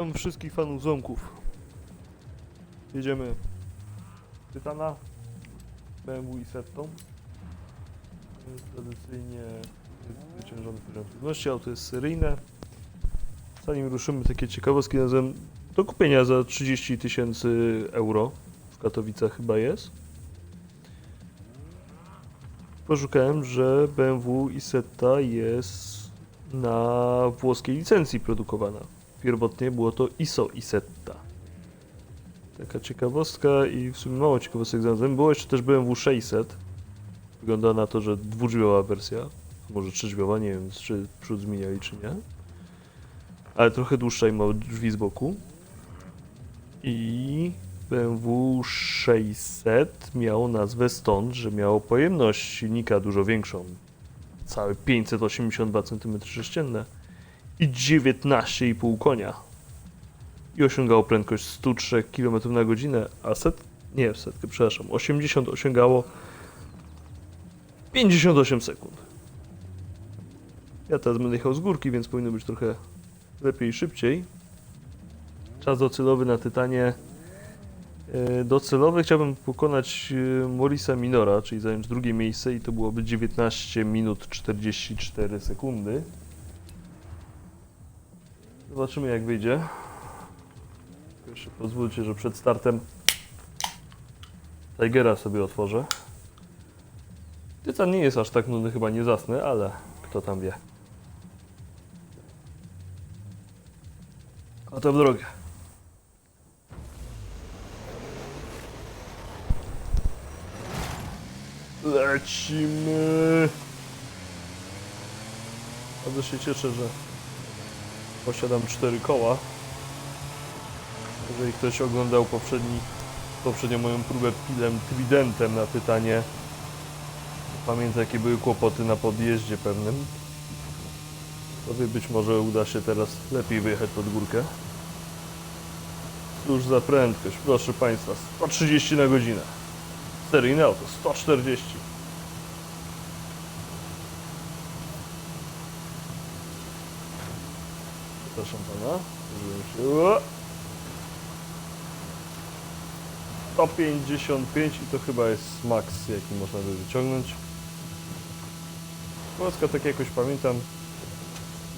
Witam wszystkich fanów ząbków. Jedziemy Tytana, BMW i Settą. Tradycyjnie jest wyciążony poziom trudności, auto jest seryjne. Zanim ruszymy, takie ciekawostki razem do kupienia za 30 tysięcy euro. W Katowicach chyba jest. Poszukałem, że BMW i Setta jest na włoskiej licencji produkowana. Pierwotnie było to ISO Isetta. Taka ciekawostka i w sumie mało ciekawostek zarazem. Było jeszcze też BMW 600. Wygląda na to, że dwudrzwiowa wersja. Może trzydrzwiowa, nie wiem czy przód zmieniali czy nie. Ale trochę dłuższa i ma drzwi z boku. I BMW 600 miało nazwę stąd, że miało pojemność silnika dużo większą. Całe 582 cm3 i 19,5 konia. I osiągało prędkość 103 km na godzinę, a set, nie setkę, przepraszam, 80 osiągało 58 sekund. Ja teraz będę jechał z górki, więc powinno być trochę lepiej i szybciej. Czas docelowy na Tytanie. E, Docelowy chciałbym pokonać e, Morisa Minora, czyli zająć drugie miejsce i to byłoby 19 minut 44 sekundy. Zobaczymy jak wyjdzie. Jeszcze pozwólcie, że przed startem Tigera sobie otworzę. Tytan nie jest aż tak nudny, chyba nie zasnę, ale kto tam wie. A to w drogę. Lecimy. Bardzo się cieszę, że posiadam cztery koła. Jeżeli ktoś oglądał poprzedni, poprzednią moją próbę pilem tridentem na pytanie, pamięta jakie były kłopoty na podjeździe pewnym, to być może uda się teraz lepiej wyjechać pod górkę. Cóż za prędkość, proszę Państwa, 130 na godzinę. Seryjne auto, 140. Przepraszam pana. O! 155 i to chyba jest maks, jaki można by wyciągnąć. Polska, tak jakoś pamiętam,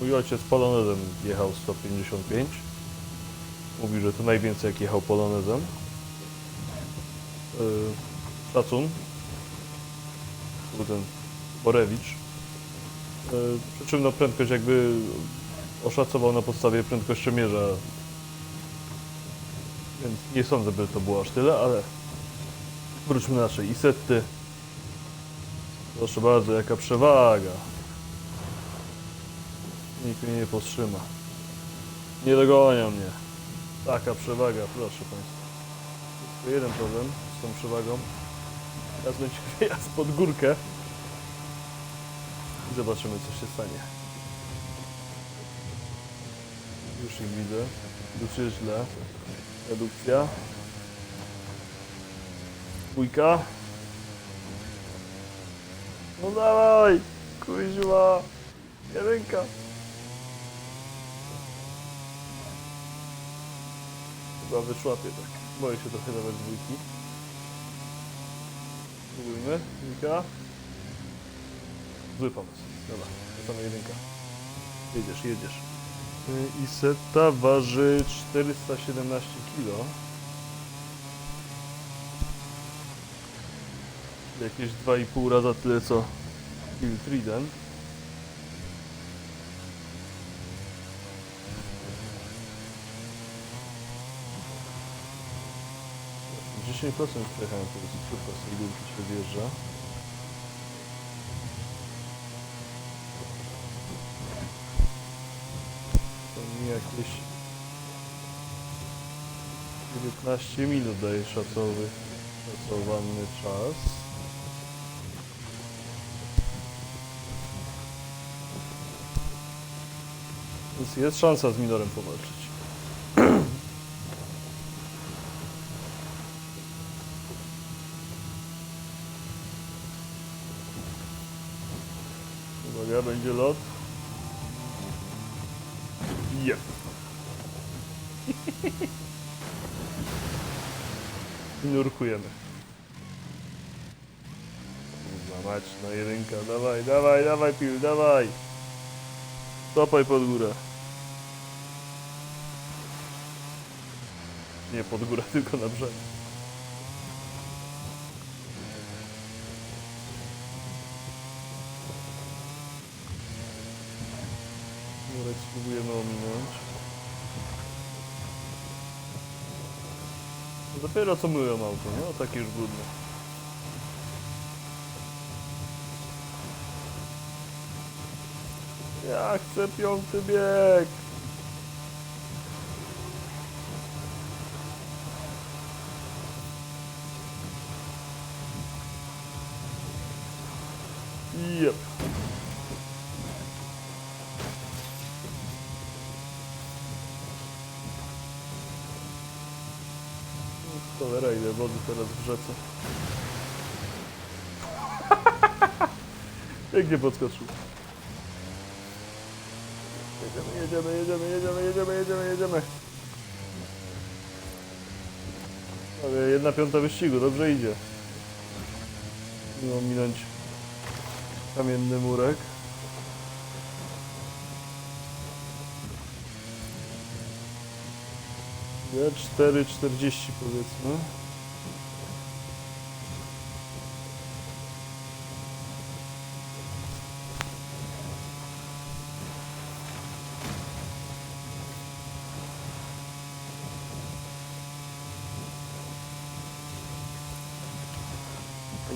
mój ojciec Polonezem jechał 155. Mówił, że to najwięcej jak jechał Polonezem. Yy, szacun. Był ten Borewicz. Yy, przy czym no prędkość jakby oszacował na podstawie prędkościomierza. Więc nie sądzę, by to było aż tyle, ale wróćmy do naszej Isetty. Proszę bardzo, jaka przewaga. Nikt mnie nie powstrzyma. Nie dogonią mnie. Taka przewaga, proszę Państwa. Tylko jeden problem z tą przewagą. Teraz będzie wyjazd pod górkę. I zobaczymy, co się stanie. Już ich widzę. Jest źle. Redukcja. Dwójka. No dawaj! Kuźma! Jedynka! Chyba wyczłapię tak. Boję się trochę dawać dwójki. Spróbujmy. Dwójka. Zły pomysł. Dobra, to sama jedynka. Jedziesz, jedziesz. I seta waży 417 kg. Jakieś 2,5 raza tyle co Kill Trident. Dziesięć procent przejechałem to jest szybko z tej górki się wjeżdża. To mi jakieś 19 minut daje szacowy, szacowany czas. Więc jest szansa z minorem powalczyć. Uwaga, będzie lot. Jep. I nurkujemy. Mać, na jedynka, dawaj, dawaj, dawaj pił, dawaj. Stopaj pod górę. Nie pod górę, tylko na brzeg. Murek spróbujemy ominąć. No Dopiero co myłem auto, nie? O takie już brudne. Ja chcę piąty bieg! Jep. Cholera, ile wody teraz w rzece. Pięknie podskoczył. Jedziemy, jedziemy, jedziemy, jedziemy, jedziemy, jedziemy, jedziemy. Ale jedna piąta wyścigu, dobrze idzie. No, minąć kamienny murek. 4,40 powiedzmy.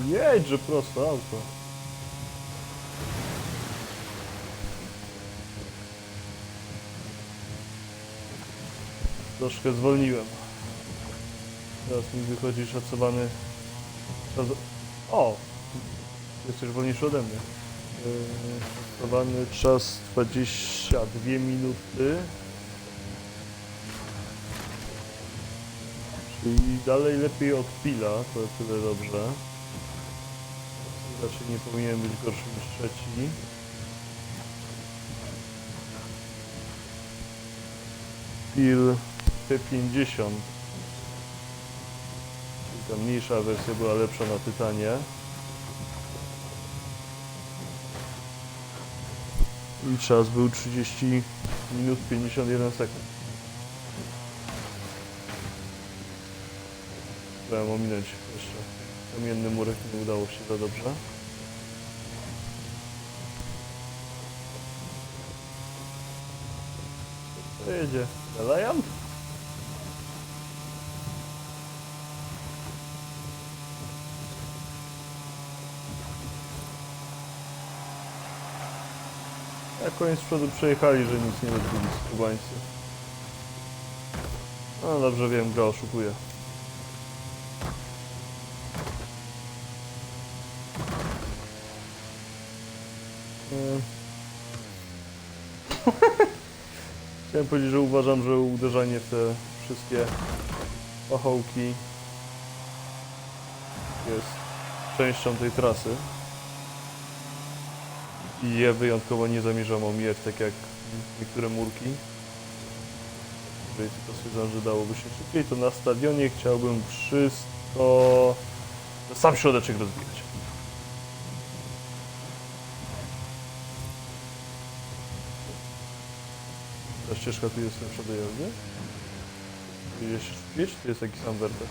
Jedź, że prosto auto. Troszkę zwolniłem. Teraz mi wychodzi szacowany. O! Jesteś wolniejszy ode mnie. Yy, Szacowany czas 22 minuty. Czyli dalej lepiej od Pila, to tyle dobrze. Raczej nie powinien być gorszy niż trzeci. Pil P50. Czyli ta mniejsza wersja była lepsza na tytanie. I czas był 30 minut 51 sekund. Chciałem ominąć jeszcze kamienny murek, nie udało się za dobrze. Jedzie. Dalajan? Koniec przodu przejechali, że nic nie odbyli z kubańcy. No dobrze wiem, gra oszukuje. Mm. Chciałem powiedzieć, że uważam, że uderzanie w te wszystkie pachołki jest częścią tej trasy. I je wyjątkowo nie zamierzam omijać, tak jak niektóre murki. Jeżeli tylko stwierdzam, że dałoby się szybciej, to na stadionie chciałbym wszystko... sam środeczek rozwijać. Ta ścieżka tu jest lepsza do jazdy? Szybciej, czy to jest taki sam wertek?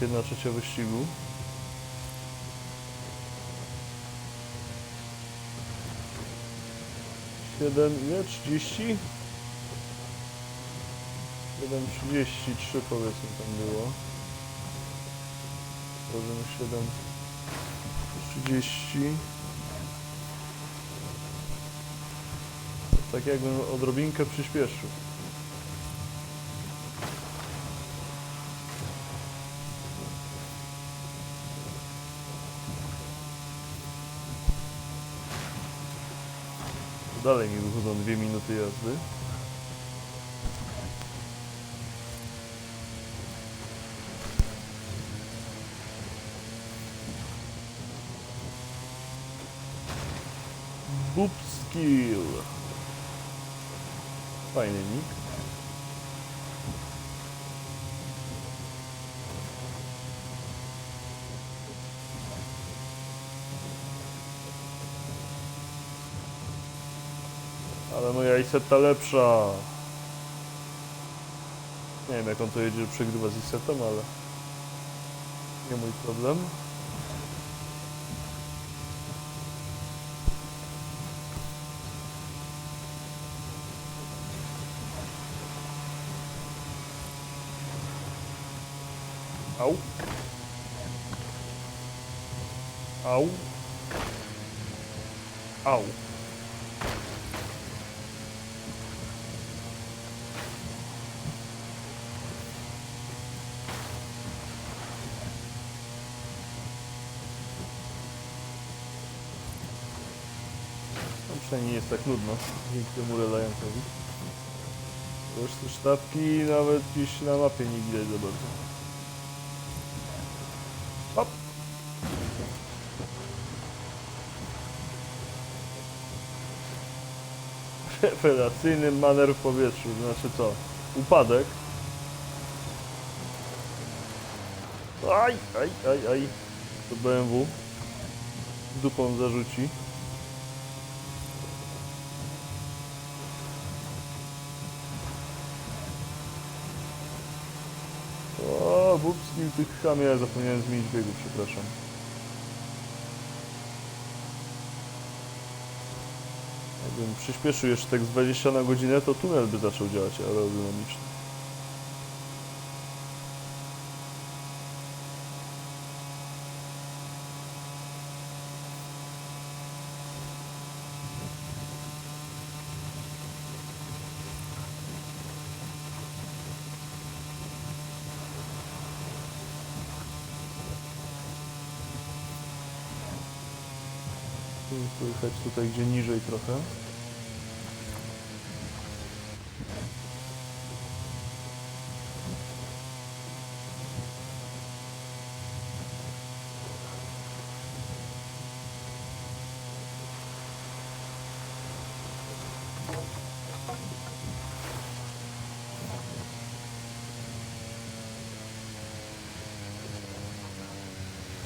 Teraz jedna trzecia wyścigu. Siedem, ile? Trzydzieści? 7.33 powiedzmy tam było. Tworzymy 7.30. Tak jakbym odrobinkę przyspieszył. Dalej mi wychodzą dwie minuty jazdy. Bubskill. Fajny nick. Isetta lepsza. Nie wiem jak on to jedzie, że przegrywa z Isetem, ale nie mój problem. Au. Au. Au. Nie jest tak nudno dzięki temu relającowi. Te sztabki nawet gdzieś na mapie nie widać za bardzo. Hop. Rewelacyjny maner w powietrzu, znaczy co? Upadek. Aj, aj, aj, aj. To BMW. Dupą zarzuci. O, bubski tych chamia, zapomniałem zmienić biegu, przepraszam. Jakbym przyspieszył jeszcze tak z 20 na godzinę, to tunel by zaczął działać aerodynamicznie. Pojechać tutaj gdzie niżej trochę.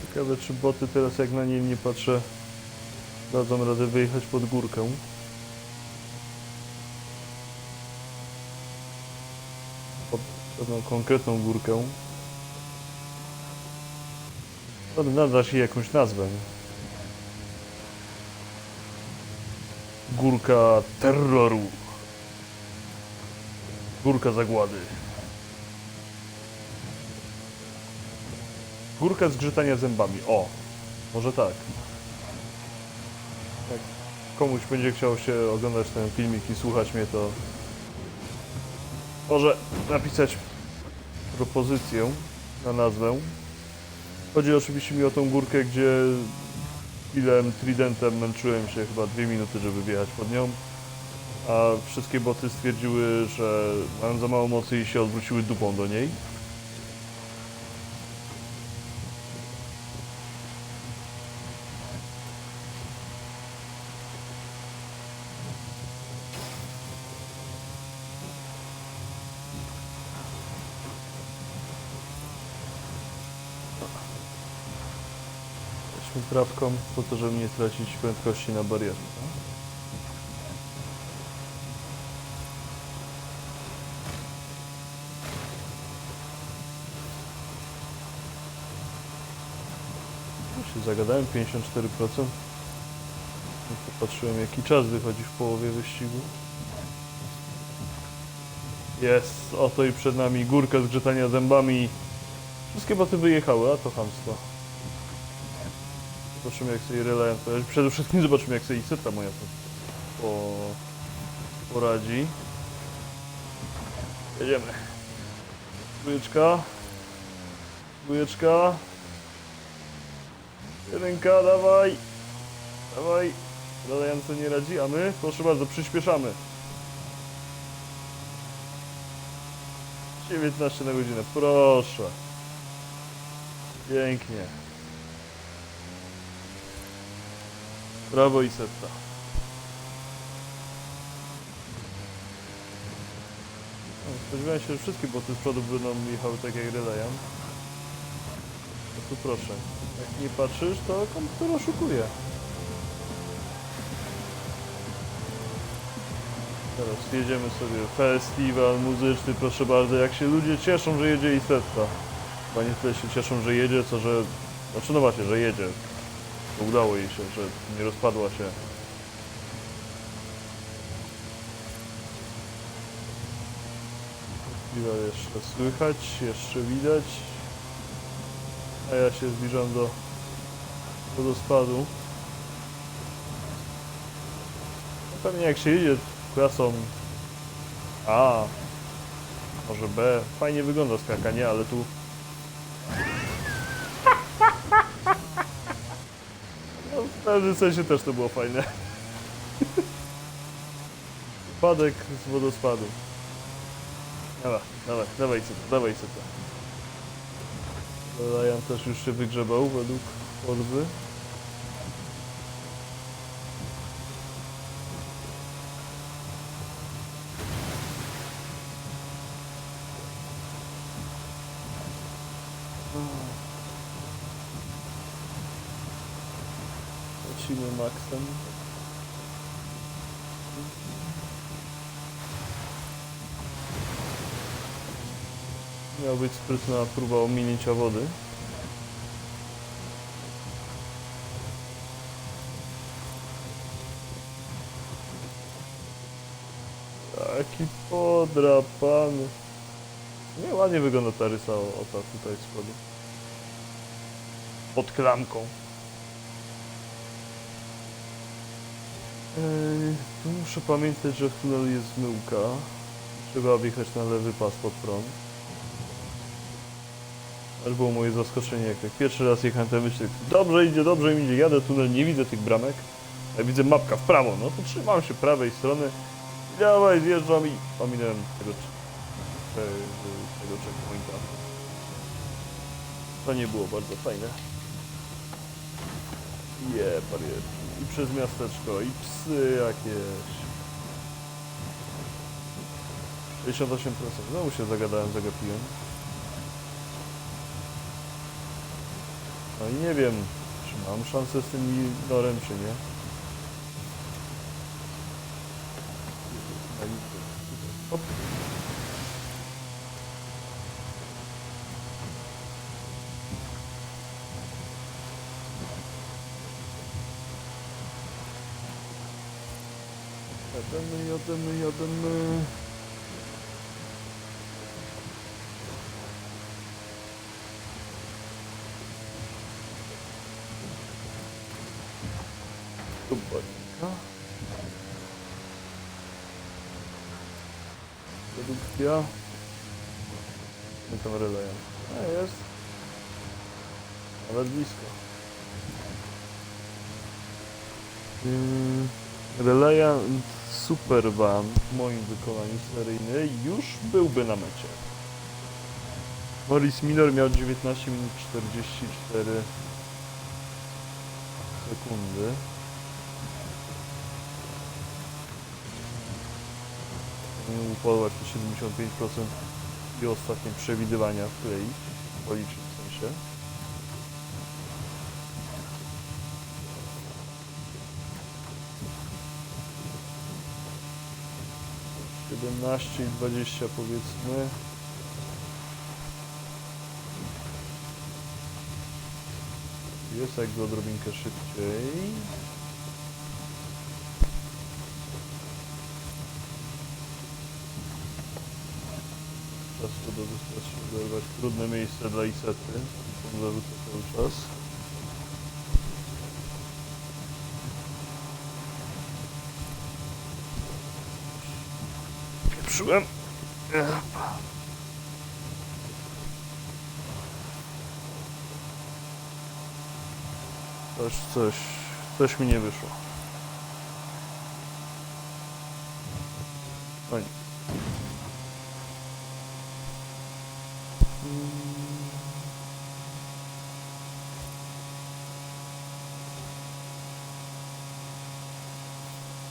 Ciekawe czy boty teraz jak na niej nie patrzę dadzą radę wyjechać pod górkę. Pod pewną konkretną górkę. No, Nadasz jej jakąś nazwę. Górka terroru. Górka zagłady. Górka zgrzytania zębami. O, może tak. Komuś będzie chciał się oglądać ten filmik i słuchać mnie, to może napisać propozycję na nazwę. Chodzi oczywiście mi o tą górkę, gdzie chwilę tridentem męczyłem się chyba dwie minuty, żeby wjechać pod nią, a wszystkie boty stwierdziły, że mam za mało mocy i się odwróciły dupą do niej. Weźmy trawką po to, żeby nie tracić prędkości na barierze. Tu się zagadałem, 54%. No Patrzyłem jaki czas wychodzi w połowie wyścigu. Jest, oto i przed nami górka zgrzytania zębami. Wszystkie boty wyjechały, a to chamstwo. Zobaczymy jak sobie Reliant. Przede wszystkim zobaczymy jak sobie Iseta moja to po... poradzi. Jedziemy. Dwójeczka. Dwójeczka. Jedynka, dawaj. Dawaj. Reliant nie radzi, a my, proszę bardzo, przyspieszamy. 19 na godzinę, proszę. Pięknie. Brawo i setta. No, spodziewałem się, że wszystkie boty z przodu będą jechały tak jak Relayam. No tu proszę. Jak nie patrzysz, to komputer oszukuje. Teraz jedziemy sobie festiwal muzyczny, proszę bardzo, jak się ludzie cieszą, że jedzie i setta. Chyba nie tyle się cieszą, że jedzie, co że... Znaczy no właśnie, że jedzie. Udało jej się, że nie rozpadła się. Festiwal jeszcze słychać, jeszcze widać. A ja się zbliżam do wodospadu. Pewnie jak się jedzie klasą A, może B, fajnie wygląda skakanie, ale tu no, w pewnym sensie też to było fajne. Spadek z wodospadu. Dawaj, dawaj, dawaj co dawaj co to. Ryan też już się wygrzebał według Forzy. Lecimy Maxem. Miała być sprytna próba ominięcia wody. Taki podrapany. Nie ładnie wygląda ta rysa o- ota tutaj z przodu. Pod klamką. Tu muszę pamiętać, że w tunelu jest zmyłka. Trzeba wjechać na lewy pas pod prąd. Aż było moje zaskoczenie, jak pierwszy raz jechałem ten myślę, dobrze idzie, dobrze idzie, jadę tunel, nie widzę tych bramek. Ja widzę mapka w prawo, no to trzymam się prawej strony. Dawaj, zjeżdżam i ominąłem tego, te, tego checkpointa. To nie było bardzo fajne. Je, barier. I przez miasteczko, i psy jakieś. 58%. Znowu się zagadałem, zagapiłem. No i nie wiem, czy mam szansę z tym ignorem, czy nie. Hop. Jademy, jademy, jademy. Kubika. Produkcja. My tam relejem. A jest. Nawet blisko. Yy, Supervan w moim wykonaniu seryjny już byłby na mecie. Morris Miller miał 19 minut 44 sekundy. Powinien upodłać to 75% i ostatnie przewidywania wkleić, policzyć w sensie. Siedemnaście i dwadzieścia powiedzmy. Jest jakby odrobinkę szybciej. Czas to do wystarczy oderwać trudne miejsce dla Isety. On zarzuca cały czas. Coś, coś, coś mi nie wyszło. No nic.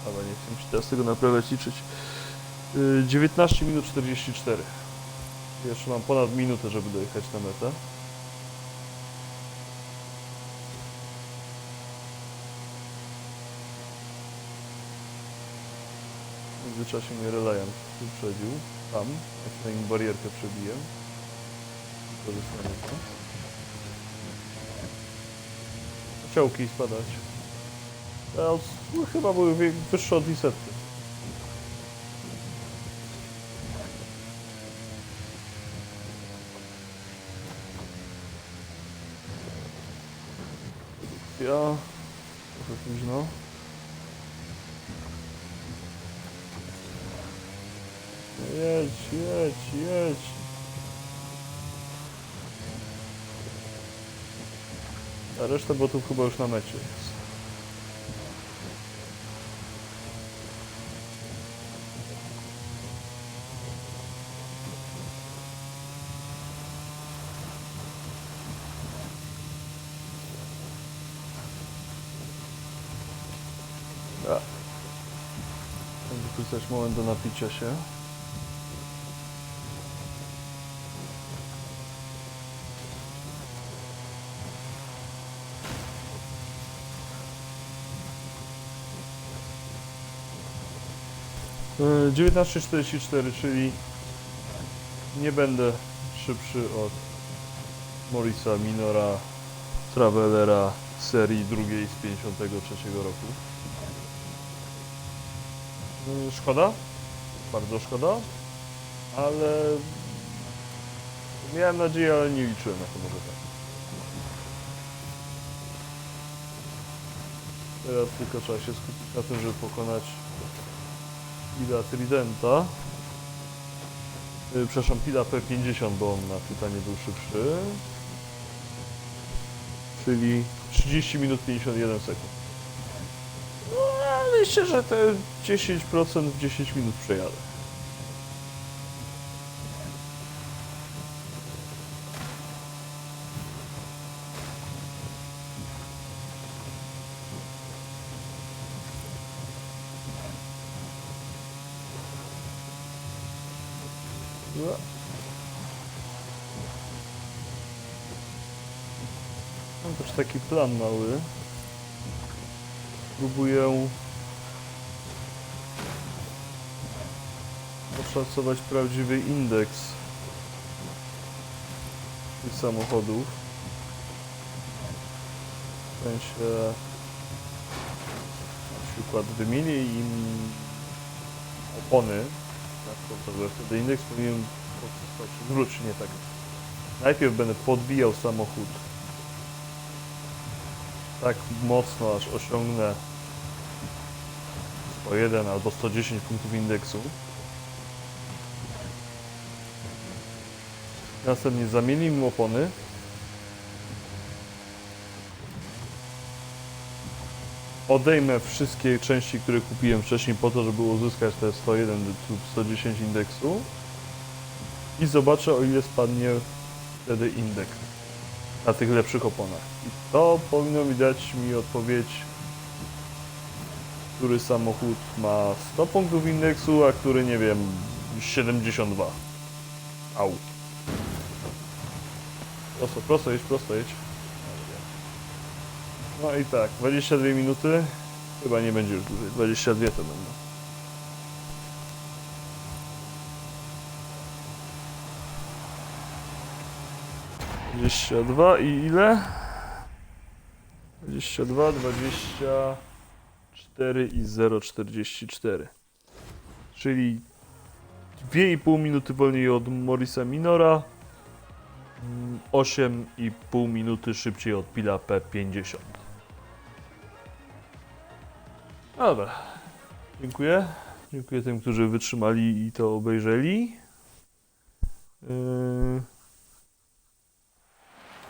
Ale nie chcę się teraz tego naprawdę liczyć. Y, 19 minut 44. Jeszcze mam ponad minutę, żeby dojechać na metę. W międzyczasie mnie Reliant wyprzedził. Tam, jak na nim barierkę przebiłem. Wykorzystamy to. Ciołki spadać. No, chyba były wyższe od Lisetty. Ja... Trochę późno. Jedź, jedź, jedź. A reszta botów chyba już na mecie jest. Wykorzystać moment do napicia się. Yy, 19.44, czyli nie będę szybszy od Morisa Minora Travelera serii drugiej z 53 roku. Yy, Szkoda, bardzo szkoda, ale miałem nadzieję, ale nie liczyłem na to może tak. Teraz tylko trzeba się skupić na tym, żeby pokonać Pila Tridenta. Yy, przepraszam, Pila P50, bo on na pytanie był szybszy. Czyli 30 minut 51 sekund. Myślę, że te 10% w 10 minut przejadę. No. Mam też taki plan mały. Próbuję oszacować prawdziwy indeks tych samochodów. W sensie na przykład wymienię im opony tak, to, wtedy indeks powinien wróć, nie tak. Najpierw będę podbijał samochód tak mocno, aż osiągnę 101 albo 110 punktów indeksu. Następnie zamienię im opony. Odejmę wszystkie części, które kupiłem wcześniej po to, żeby uzyskać te 101 lub 110 indeksu. I zobaczę o ile spadnie wtedy indeks na tych lepszych oponach. I to powinno mi dać mi odpowiedź, który samochód ma 100 punktów indeksu, a który nie wiem 72. Prosto, prosto jedź, prosto jedź. No i tak, 22 minuty. Chyba nie będzie już dłużej. 22 to będą. Dwadzieścia dwa i ile? Dwadzieścia dwa, dwadzieścia cztery i zero czterdzieści cztery. Czyli 2,5 minuty wolniej od Morisa Minora. Mm, 8,5 minuty szybciej od Pila P50. Dobra. Dziękuję. Dziękuję tym, którzy wytrzymali i to obejrzeli. Yy...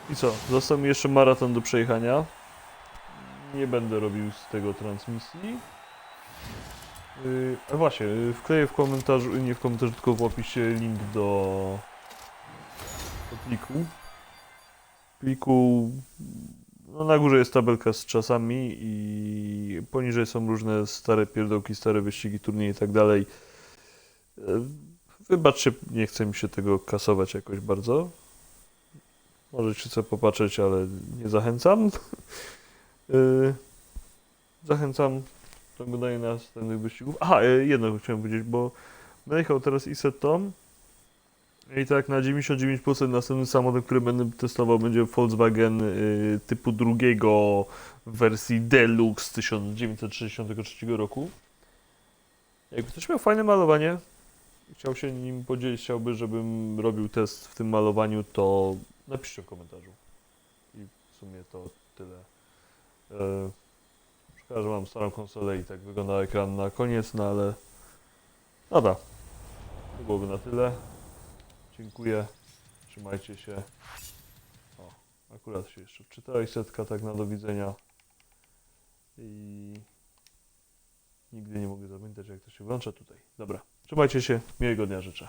I co? Został mi jeszcze maraton do przejechania. Nie będę robił z tego transmisji. Yy, a właśnie, wkleję w komentarzu, nie w komentarzu, tylko w opisie link do, do pliku. Pliku, no na górze jest tabelka z czasami i poniżej są różne stare pierdołki, stare wyścigi, turnieje i tak dalej. Wybaczcie, nie chce mi się tego kasować jakoś bardzo. Możecie sobie popatrzeć, ale nie zachęcam. Y, Zachęcam do oglądania następnych wyścigów. Aha, y, jedno chciałem powiedzieć, bo będę jechał teraz Isetom i tak na 99% następnym samochodem, który będę testował będzie Volkswagen y, typu drugiego w wersji Deluxe z 1963 roku. Jakby ktoś miał fajne malowanie, chciał się nim podzielić, chciałby, żebym robił test w tym malowaniu, to napiszcie w komentarzu. I w sumie to tyle. E, Szkoda, że mam starą konsolę i tak wygląda ekran na koniec, no ale dobra. To byłoby na tyle. Dziękuję. Trzymajcie się. O, akurat się jeszcze wczytała i setka tak na do widzenia. I nigdy nie mogę zapamiętać jak to się włącza tutaj. Dobra. Trzymajcie się. Miłego dnia życzę.